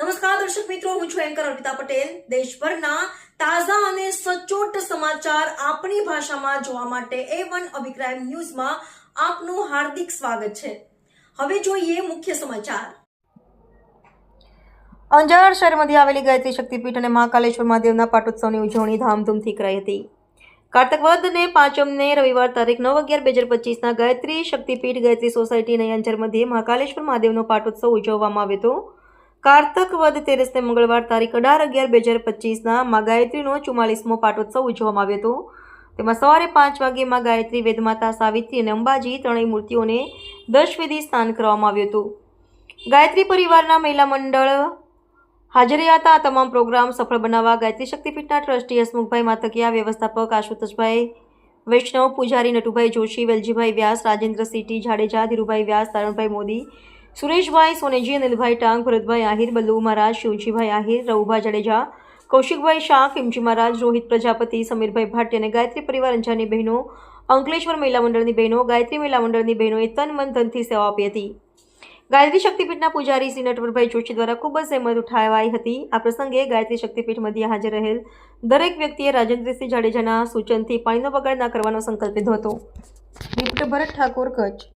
નમસ્કાર, દર્શક મિત્રો, હું છું એન્કર અર્પિતા પટેલ. દેશભરના તાજા અને સચોટ સમાચાર આપણી ભાષામાં જોવા માટે એ વન અભિપ્રાય ન્યૂઝમાં આપનું હાર્દિક સ્વાગત છે. હવે જોઈએ મુખ્ય સમાચાર. અંજાર શહેરમાંથી આવેલી ગાયત્રી શક્તિપીઠ અને મહાકાલેશ્વર મહાદેવના પાટોત્સવની ઉજવણી ધામધૂમથી કરાઈ હતી. કાર્તકવદ અને પાંચમને રવિવાર તારીખ નવ અગિયાર બે હજાર પચીસના ગાયત્રી શક્તિપીઠ ગાયત્રી સોસાયટી નયંજર મધ્યે મહાકાલેશ્વર મહાદેવનો પાટોત્સવ ઉજવવામાં આવ્યો હતો. કાર્તક વદ તેરસને મંગળવાર તારીખ અઢાર અગિયાર બે હજાર પચીસના માં ગાયત્રીનો ચુમ્માલીસમો પાટોત્સવ ઉજવવામાં આવ્યો હતો. તેમાં સવારે પાંચ વાગે માં ગાયત્રી વેદમાતા સાવિત્રી અને અંબાજી ત્રણેય મૂર્તિઓને દશવિધિ સ્નાન કરવામાં આવ્યું હતું. ગાયત્રી પરિવારના મહિલા મંડળ હાજરી હતા. તમામ પ્રોગ્રામ સફળ બનાવવા ગાયત્રી શક્તિપીઠના ટ્રસ્ટી હસમુખભાઈ માતકિયા વ્યવસ્થાપક આશુતોષભાઈ, વૈષ્ણવ પૂજારી નટુભાઈ જોશી, વેલજીભાઈ વ્યાસ, રાજેન્દ્ર સિટી, જાડેજા, ધીરુભાઈ વ્યાસ તારણભાઈ મોદી સુરેશભાઈ, સોનેજી અનિલભાઈ ટાંગ, ભરતભાઈ આહિર, બલ્લુ મહારાજ, શિવજીભાઈ આહિર રવુભાઈ જાડેજા, કૌશિકભાઈ શાહ, કિમજી મહારાજ, રોહિત પ્રજાપતિ, સમીરભાઈ ભાટી અને ગાયત્રી પરિવાર અંજારની બહેનો, અંકલેશ્વર મહિલા મંડળની બહેનો, ગાયત્રી મહિલા મંડળની બહેનોએ તન મન ધનથી સેવા આપી હતી. ગાયત્રી શક્તિપીઠના પૂજારી શ્રી નટવરભાઈ જોશી દ્વારા ખૂબ જ સહેમત ઉઠાવાઈ હતી. આ પ્રસંગે ગાયત્રી શક્તિપીઠ મધ્યે હાજર રહેલ દરેક વ્યક્તિએ રાજેન્દ્રસિંહ જાડેજાના સૂચનથી પાણીનો બગાડ ના કરવાનો સંકલ્પ લીધો હતો. રિપોર્ટર ભરત ઠાકોર, કચ્છ.